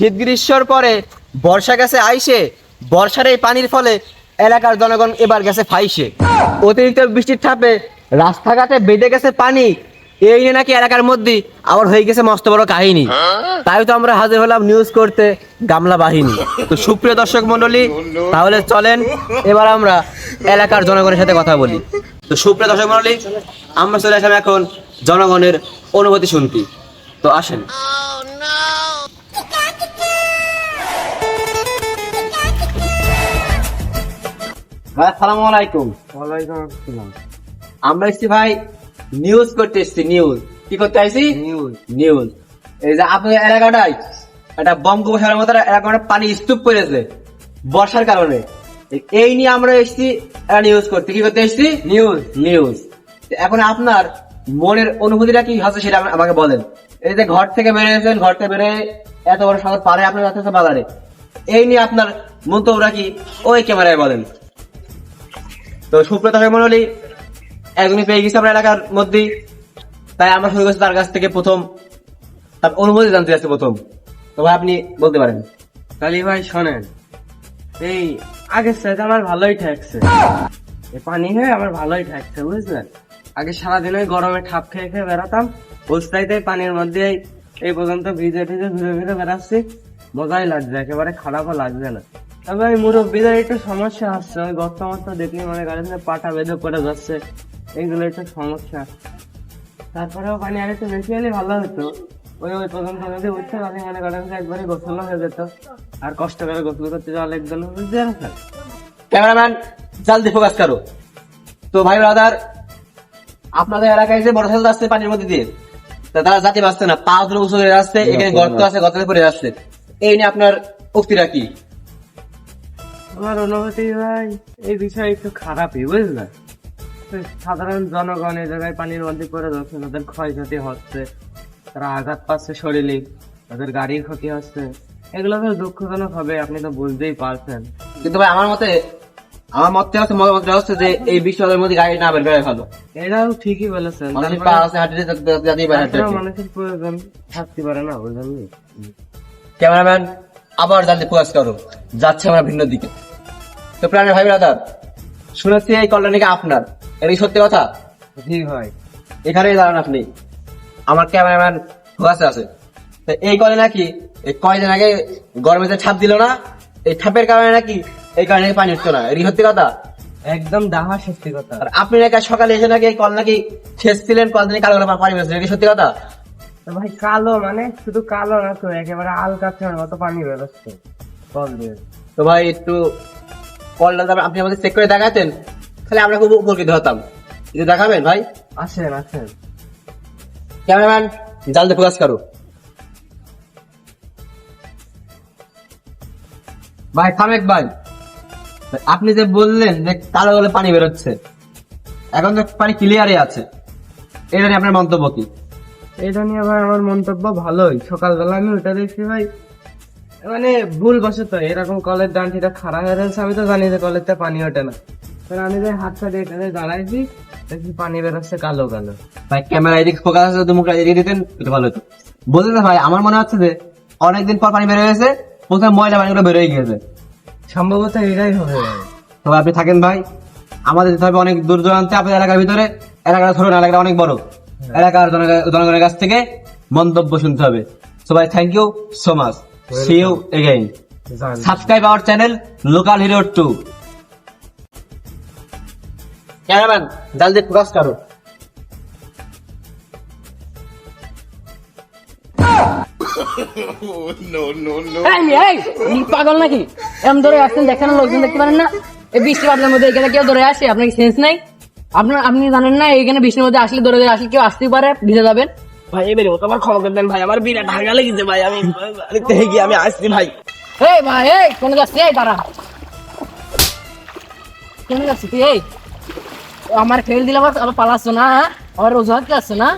শীত গ্রীষ্মর পরে বর্ষা গেছে আইসে, বর্ষার এই পানির ফলে এলাকার জনগণ এবার গেছে ফাইসে। অতিরিক্ত বৃষ্টির চাপে রাস্তাঘাটে বেঁধে গেছে পানি। এই নিয়ে নাকি এলাকার মধ্যে আবার হয়ে গেছে মস্ত বড় কাহিনী। তাই তো আমরা হাজির হলাম নিউজ করতে গামলা বাহিনী। তো সুপ্রিয় দর্শক মন্ডলী তাহলে চলেন, এবার আমরা এলাকার জনগণের সাথে কথা বলি। তো সুপ্রিয় দর্শক মন্ডলী আমরা চলে আসলাম এখন জনগণের অনুভূতি শুনতে। তো আসেন। ভাই আসসালামু আলাইকুম। ওয়ালাইকুম আসসালাম। আমরা এসছি ভাই নিউজ করতে এসছি নিউজ কি করতে আইছি? নিউজ নিউজ এই যে আপনাদের এলাকাটায় একটা বঙ্গোপসাগরের মতো এলাকাটা পানি স্তূপ করেছে বর্ষার কারণে। এই নিয়ে আমরা এসছি নিউজ করতে। কি করতে এসছি? নিউজ নিউজ এখন আপনার মনের অনুভূতিটা কি হচ্ছে সেটা আমাকে বলেন। এই যে ঘর থেকে বেরিয়েছেন ঘর থেকে বেরিয়ে এত বড় সাগর পারে আপনার যাচ্ছে বাজারে। এই নিয়ে আপনার মন্তব্যটা কি ওই ক্যামেরায় বলেন। তো সুপ্রত মন্ডলী একজনই পেয়ে গেছে আমরা এলাকার মধ্যেই। তাই আমরা শুরু করছি তার কাছ থেকে প্রথম। তার অনুভূতি জানতে চাচ্ছি প্রথম। তো ভাই আপনি বলতে পারেন। কালী ভাই শোনেন, এই আগের সাথে আমার ভালোই ঠেকছে। পানি হয়ে আমার ভালোই ঠেকছে, বুঝলেন? আগে সারাদিন ওই গরমে ঠাপ খেয়ে খেয়ে বেড়াতাম বুঝতেইতে পানির মধ্যে এই- এই পর্যন্ত ভিজে ভিজে ঘুরে ঘুরে বেড়াচ্ছি। মজাই লাগছে, একেবারে খারাপও লাগছে না। ওই মুরব্বীদের একটু সমস্যা আসছে ওই গর্ত মর্ত দেখলে মনে করেন যে পাটা বেঁধে পড়ে যাচ্ছে। এইগুলো একটু সমস্যা। তারপরেও পানি আর একটু বেশি হলে ভালো হতো। ওই ওই পর্যন্ত যদি উঠতে পারি মনে করেন যে একবারে গোসল হয়ে যেত। আর কষ্ট করে গোসল করতে যাওয়া একজন বুঝতে পারছেন? ক্যামেরাম্যান জলদি ফোকাস করো। তো ভাই ব্রাদার আপনাদের এলাকায় যে মোটরসাইকেল যাচ্ছে পানির মধ্যে দিয়ে তা তারা যাতে পারছে না পা ধরে উঁচু হয়ে যাচ্ছে এখানে গর্ত আছে গর্তে পড়ে আসছে এই নিয়ে আপনার উক্তিটা কি? আমার অনুভূতি ভাই? এই বিষয়ে একটু খারাপই সাধারণ জনগণ এই জায়গায় পানির মধ্যে পড়ে যাচ্ছে তাদের ক্ষয়ক্ষতি হচ্ছে তারা আঘাত পাচ্ছে শরীরে তাদের গাড়ির ক্ষতি হচ্ছে। এগুলো তো দুঃখজনক হবে আপনি তো বুঝতেই পারছেন। কিন্তু ভাই আমার মতে আমার মতে হচ্ছে মতামতটা হচ্ছে যে এই বিশ্বদের মধ্যে গাড়ি না বের করে ভালো এটাও ঠিকই বলেছেন মানুষের পা আছে হাঁটতে যাতেই পারে হাঁটতে মানুষের প্রয়োজন থাকতে পারে না বুঝলেন ক্যামেরাম্যান আবার জলদি ফোকাস করো। যাচ্ছে আমরা ভিন্ন দিকে। তো প্রাণের ভাই ব্রাদার শুনেছি এই কলটা নাকি আপনার? এটা সত্যি কথা? জি ভাই। এখানেই দাঁড়ান আপনি। আমার ক্যামেরাম্যান ফোকাসে আছে। তো এই কলে নাকি এই কয়দিন আগে গরমে যে ছাপ দিল না এই ছাপের কারণে নাকি এই কারণে পানি উঠতো না। এটি সত্যি কথা? একদম ডাহা সত্যি কথা। আর আপনি নাকি সকালে এসে নাকি এই কল নাকি ছেঁচছিলেন কল দিনে কালো কালো পানি বেরোচ্ছে এটি সত্যি কথা? ভাই কালো মানে শুধু কালো না তো একেবারে আলকাছের মতো পানি বেরোচ্ছে। কল দিয়ে। তো ভাই একটু কলটা তারপর আপনি আমাদের চেক করে দেখাতেন তাহলে আমরা খুব উপকৃত হতাম। একটু দেখাবেন ভাই। আসেন আসেন। ক্যামেরাম্যান জলদি ফোকাস করো। ভাই থামেক ভাই আপনি যে বললেন যে কালো কালো পানি বেরোচ্ছে এখন তো পানি ক্লিয়ারই আছে। এটা নিয়ে আপনার মন্তব্য কি? এটা নিয়ে ভাই আমার মন্তব্য ভালোই। সকালবেলা আমি ওটা দেখছি ভাই মানে ভুল বসত এরকম কলের ডান্টিটা খারাপ হয়ে রয়েছে আমি তো জানি যে কলেরতে পানি ওঠে না। তো আমি যে হাতটা দিয়ে এখানে দাঁড়াইছি দেখি পানি বেরোচ্ছে কালো কালো। ভাই ক্যামেরা এদিকে ফোকাস আছে যদি মুখটা এদিকে দিতেন এটা ভালো হতো। বলতে ভাই আমার মনে হচ্ছে যে অনেকদিন পর পানি বের গেছে প্রথমে ময়লা পানিগুলো বেরোয় গিয়েছে। সম্ভবত এটাই হবে। তবে আপনি থাকেন ভাই আমাদের যেতে হবে অনেক দূর দূরান্তে আপনাদের এলাকার ভিতরে। এলাকাটা ধরুন এলাকাটা অনেক বড়। এলাকার জনগণের কাছ থেকে মন্তব্য শুনতে হবে। সবাই thank you so much see you again জান subscribe our channel local hero to cameraman জলদি ফোকাস করো। পাগল নাকি? এরম ধরে আসছেন দেখেন লোকজন দেখতে পারেন না? এই বৃষ্টি বাদলের মধ্যে এখানে কেউ ধরে আসে আপনার সেন্স নাই? আপনার আপনি জানেন না এখানে বৃষ্টির মধ্যে আসলে ধরে ধরে আসলে কেউ আসতেই পারে ভিজে যাবেন। ভাই এবারে মতো আমার ক্ষমা করে দেন ভাই আমার বিরাট হাঙ্গা লেগেছে ভাই আমি থেকে গিয়ে আমি আসছি ভাই। এই ভাই এই কোন যাচ্ছি এই তারা কোন যাচ্ছি তুই এই আমার ফেল দিলে আবার আবার পালাচ্ছ না? আমার রোজগার কি আসছে না?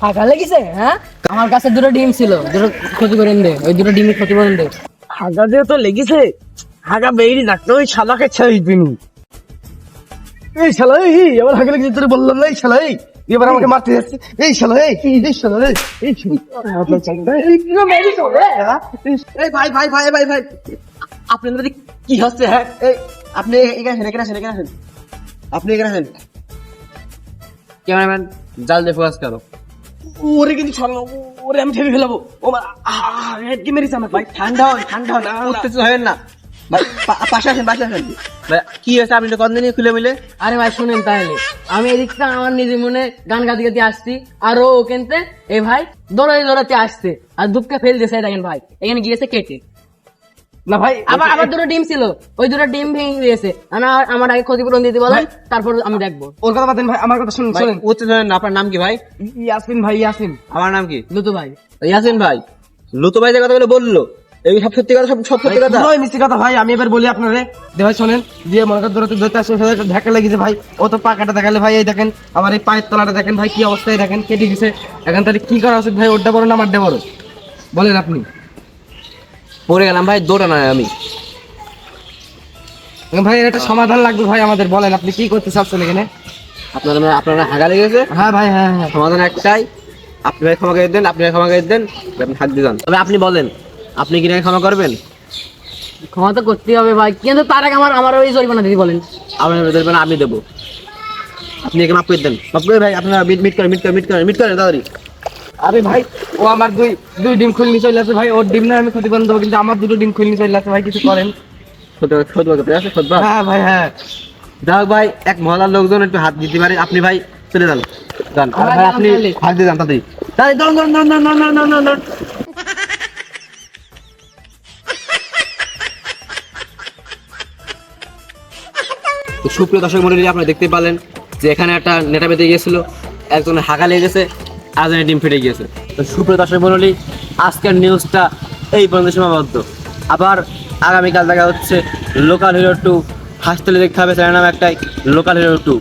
ফাঁকা লেগেছে হ্যাঁ? আমার কাছে দুটো ডিম ছিল দুটো ক্ষতি করেন দে ওই দুটো ডিমের ক্ষতি করেন দে হাগা যে তো লেগেছে হাগা বেরি ডাক্তার ওই শালাকে ছেড়ে দিনি এই শালা এই আমার হাগা লেগেছে তোর বললাম না এই শালা এই। এবার আমাকে মারতে যাচ্ছে। এই শালা এই এই শালা এই এই শালা। এই ভাই ভাই ভাই ভাই ভাই। আপনাদের কি হচ্ছে হ্যাঁ? এই আপনি এখানে আসেন এখানে আসেন এখানে আসেন। আপনি এখানে আসেন। ক্যামেরাম্যান জাল দিয়ে ফোকাস করো। ওরে কিন্তু ছড়ানো ওরে আমি ঠেলে ফেলাবো। ও মা হেড কি মেরেছে আমার ভাই ঠান্ডা হন ঠান্ডা হন। উত্তেজিত হবেন না। ভাই পাশে আসেন পাশে আসেন। কি হয়েছে? আপনি তো খুলে মিলে। আরে ভাই শুনেন তাহলে। আমি এদিকটা আমার নিজের মনে গান গাতে গাতে আসছি আর ও ওখানতে এ ভাই দৌড়াতে দৌড়াতে আসছে আর দুপকে ফেল দিয়েছে দেখেন ভাই এখানে গিয়েছে কেটে। না ভাই আবার আবার দুটো ডিম ছিল ওই দুটো ডিম ভেঙে দিয়েছে। আমার আমার আগে ক্ষতিপূরণ দিতে বলেন তারপর আমি দেখব। ওর কথা বাদেন ভাই আমার কথা শুনুন শুনুন। উত্তেজিত হবেন না আপনার নাম কি ভাই? ইয়াসিন ভাই ইয়াসিন আমার নাম কি? লুতু ভাই। ইয়াসিন ভাই লুতু ভাই যে কথাগুলো বলল এই সব সত্যি কথা সব সব সত্যি কথা। পুরোই মিষ্টি কথা ভাই আমি এবার বলি আপনারে। যে ভাই শোনেন দিয়ে মনে করেন দৌড়াতে দৌড়াতে আসে ধাক্কা লেগেছে ভাই। ও তো পাকাটা দেখালে ভাই এই দেখেন আমার এই পায়ের তলাটা দেখেন ভাই কি অবস্থায় দেখেন কেটে গেছে। এখন তাহলে কি করা উচিত ভাই ওরটা বড় না আমারটা বড় বলেন আপনি। পড়ে গেলাম ভাই দৌড়া নয় আমি। ভাই একটা সমাধান লাগবে ভাই আমাদের বলেন আপনি কি করতে চাচ্ছেন এখানে? আপনার আপনারা হাগা লেগেছে? হ্যাঁ ভাই হ্যাঁ হ্যাঁ। সমাধান একটাই। আপনি ভাই ক্ষমা করে দেন আপনি ভাই ক্ষমা করে দেন আপনি হাত দিয়ে যান। তবে আপনি বলেন। আপনি কি ক্ষমা করবেন? ক্ষমা তো করতেই হবে ভাই। কিন্তু তার আগে আমার আমার ওই জরিমানা দিদি বলেন। আপনার দেবেন আমি দেবো। আপনি একে মাফ করে দেন। মাফ করে ভাই আপনারা মিট মিট করেন মিট করেন মিট করেন মিট করেন তাড়াতাড়ি। আরে ভাই ও আমার দুই দুই ডিম খুলনি চলে আসে ভাই। ওর ডিম না আমি ক্ষতিপূরণ দেবো কিন্তু আমার দুটো ডিম খুলনি চলে আসে ভাই কিছু করেন। হ্যাঁ ভাই হ্যাঁ। যাই হোক ভাই এক মহলার লোকজন একটু হাত দিতে পারে। আপনি ভাই চলে যান। যান। ভাই আপনি হাত দিয়ে যান তাড়াতাড়ি। সুপ্রিয় দর্শক মন্ডলী, আপনারা দেখতে পারলেন যে এখানে একটা নেটা বেঁধে গিয়েছিল, একজন হাঁকা লেগে গেছে একজনের ডিম ফেটে গিয়েছে। তো সুপ্রিয় দর্শক মন্ডলী, আজকের নিউজটা এই পর্যন্ত সীমাবদ্ধ। আবার আগামীকাল দেখা হচ্ছে লোকাল হিরো টু হাসপাতালে দেখতে হবে চ্যানেল নাম একটাই লোকাল হিরো টু